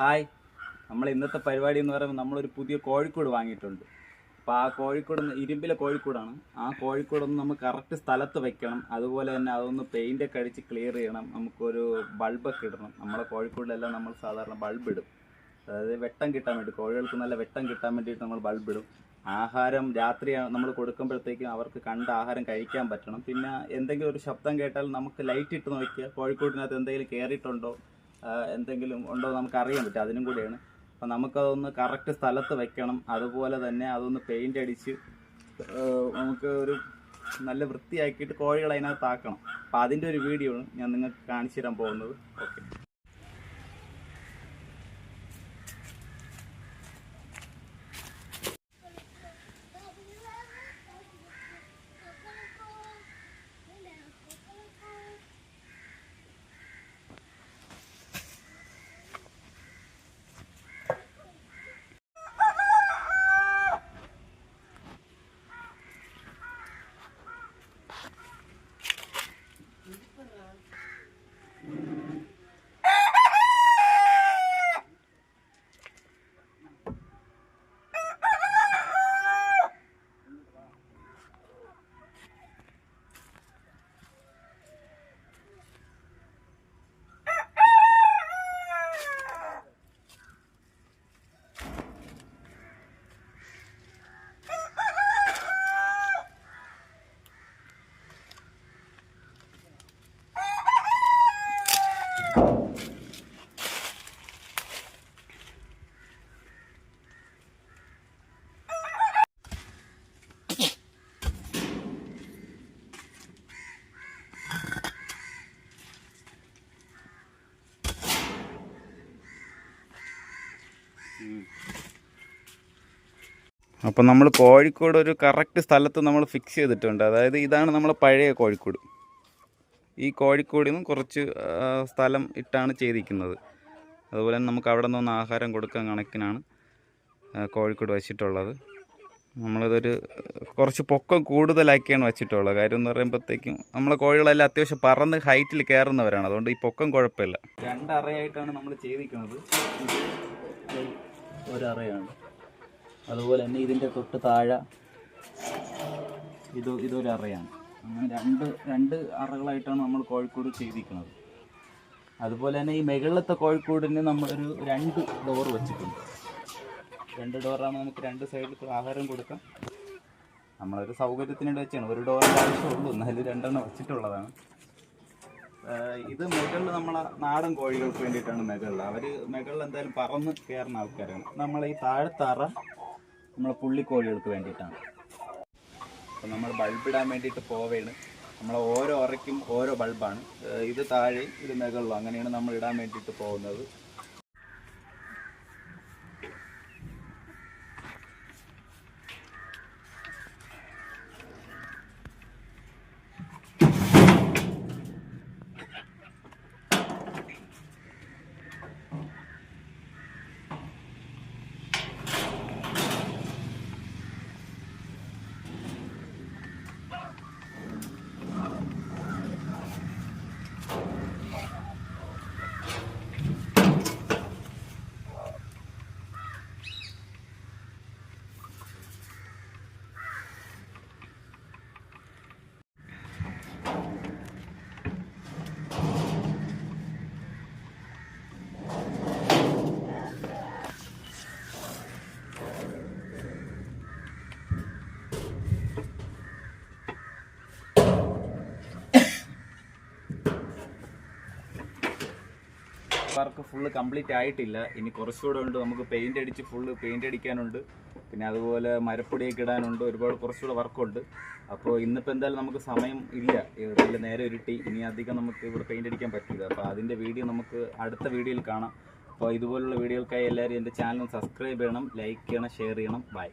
Hi. നമ്മൾ ഇന്നത്തെ പരിപാടി എന്ന് പറയുമ്പോൾ നമ്മളൊരു പുതിയ കോഴിക്കോട് വാങ്ങിയിട്ടുണ്ട്. അപ്പോൾ ആ കോഴിക്കോട് ഇരുമ്പിലെ കോഴിക്കോടാണ്. ആ കോഴിക്കോടൊന്ന് നമ്മൾ കറക്റ്റ് സ്ഥലത്ത് വെക്കണം. അതുപോലെ തന്നെ അതൊന്ന് പെയിന്റൊക്കെ അടിച്ച് ക്ലിയർ ചെയ്യണം. നമുക്കൊരു ബൾബൊക്കെ ഇടണം. നമ്മളെ കോഴിക്കോടിലെല്ലാം നമ്മൾ സാധാരണ ബൾബ് ഇടും. അതായത് വെട്ടം കിട്ടാൻ വേണ്ടി കോഴികൾക്ക് നല്ല വെട്ടം കിട്ടാൻ വേണ്ടിയിട്ട് നമ്മൾ ബൾബ് ഇടും. ആഹാരം രാത്രി നമ്മൾ കൊടുക്കുമ്പോഴത്തേക്കും അവർക്ക് കണ്ട ആഹാരം കഴിക്കാൻ പറ്റണം. പിന്നെ എന്തെങ്കിലും ഒരു ശബ്ദം കേട്ടാൽ നമുക്ക് ലൈറ്റ് ഇട്ട് നോക്കിയാൽ കോഴിക്കോടിനകത്ത് എന്തെങ്കിലും കയറിയിട്ടുണ്ടോ എന്തെങ്കിലും ഉണ്ടോ നമുക്ക് അറിയാൻ പറ്റും. അതിനും കൂടിയാണ്. അപ്പം നമുക്കതൊന്ന് കറക്റ്റ് സ്ഥലത്ത് വെക്കണം. അതുപോലെ തന്നെ അതൊന്ന് പെയിന്റ് അടിച്ച് നമുക്ക് ഒരു നല്ല വൃത്തിയാക്കിയിട്ട് കോഴികൾ അതിനകത്ത് ആക്കണം. അപ്പം അതിന്റെ ഒരു വീഡിയോ ആണ് ഞാൻ നിങ്ങൾക്ക് കാണിച്ചു തരാൻ പോകുന്നത്. ഓക്കെ അപ്പം നമ്മൾ കോഴിക്കോട് ഒരു കറക്റ്റ് സ്ഥലത്ത് നമ്മൾ ഫിക്സ് ചെയ്തിട്ടുണ്ട്. അതായത് ഇതാണ് നമ്മൾ പഴയ കോഴിക്കോട്. ഈ കോഴിക്കോടിൽ നിന്നും കുറച്ച് സ്ഥലം ഇട്ടാണ് ചെയ്തിരിക്കുന്നത്. അതുപോലെ തന്നെ നമുക്ക് അവിടെ നിന്ന് ആഹാരം കൊടുക്കാൻ കണക്കിനാണ് കോഴിക്കോട് വെച്ചിട്ടുള്ളത്. നമ്മളിതൊരു കുറച്ച് പൊക്കം കൂടുതലാക്കിയാണ് വെച്ചിട്ടുള്ളത്. കാര്യം എന്ന് പറയുമ്പോഴത്തേക്കും നമ്മളെ കോഴികളെല്ലാം അത്യാവശ്യം പറന്ന് ഹൈറ്റിൽ കയറുന്നവരാണ്. അതുകൊണ്ട് ഈ പൊക്കം കുഴപ്പമില്ല. രണ്ടറയായിട്ടാണ് നമ്മൾ ചെയ്തിരിക്കുന്നത്. ഒരറയാണ്. അതുപോലെ തന്നെ ഇതിന്റെ തൊട്ട് താഴെ ഇത് ഇതൊരു അറയാണ് അങ്ങനെ രണ്ട് രണ്ട് അറകളായിട്ടാണ് നമ്മൾ കോഴിക്കോട് ചെയ്തിരിക്കുന്നത്. അതുപോലെ തന്നെ ഈ മുകളിലത്തെ കോഴിക്കോടിന് നമ്മളൊരു രണ്ട് ഡോർ വെച്ചിട്ടുണ്ട്. രണ്ട് ഡോറാകുമ്പോൾ നമുക്ക് രണ്ട് സൈഡിൽ ആഹാരം കൊടുക്കാം. നമ്മളൊരു വേണ്ടി വെച്ചാണ്. ഒരു ഡോറിന്റെ ആവശ്യമുള്ളൂ. എന്നാലും രണ്ടെണ്ണം വെച്ചിട്ടുള്ളതാണ്. ഇത് മുകളിൽ നമ്മളെ നാടൻ കോഴികൾക്ക് വേണ്ടിയിട്ടാണ് മുകളിൽ അവർ മുകളിൽ എന്തായാലും പറന്ന് കയറുന്ന ആൾക്കാരാണ്. നമ്മൾ ഈ നമ്മളെ പുള്ളിക്കോഴികൾക്ക് വേണ്ടിയിട്ടാണ്. അപ്പം നമ്മൾ ബൾബ് ഇടാൻ വേണ്ടിയിട്ട് പോവുകയാണ് നമ്മൾ ഓരോ അറയ്ക്കും ഓരോ ബൾബാണ് ഇത് താഴെ ഇത് മുകളിലും അങ്ങനെയാണ് നമ്മൾ ഇടാൻ വേണ്ടിയിട്ട് പോകുന്നത്. വർക്ക് ഫുള്ള് കംപ്ലീറ്റ് ആയിട്ടില്ല. ഇനി കുറച്ചുകൂടെ ഉണ്ട്. നമുക്ക് പെയിന്റ് അടിച്ച് ഫുള്ള് പെയിന്റ് അടിക്കാനുണ്ട്. പിന്നെ അതുപോലെ മരപ്പൊടിയൊക്കെ ഇടാനുണ്ട്. ഒരുപാട് കുറച്ചുകൂടെ വർക്കുണ്ട് അപ്പോൾ ഇന്നിപ്പോൾ എന്തായാലും നമുക്ക് സമയം ഇല്ല. ഇതിൽ നേരെ ഉരുട്ടി ഇനി അധികം നമുക്ക് ഇവിടെ പെയിന്റ് അടിക്കാൻ പറ്റില്ല അപ്പോൾ അതിന്റെ വീഡിയോ നമുക്ക് അടുത്ത വീഡിയോയിൽ കാണാം. അപ്പോൾ ഇതുപോലുള്ള വീഡിയോകൾക്കായി എല്ലാവരും എന്റെ ചാനൽ സബ്സ്ക്രൈബ് ചെയ്യണം ലൈക്ക് ചെയ്യണം ഷെയർ ചെയ്യണം. ബൈ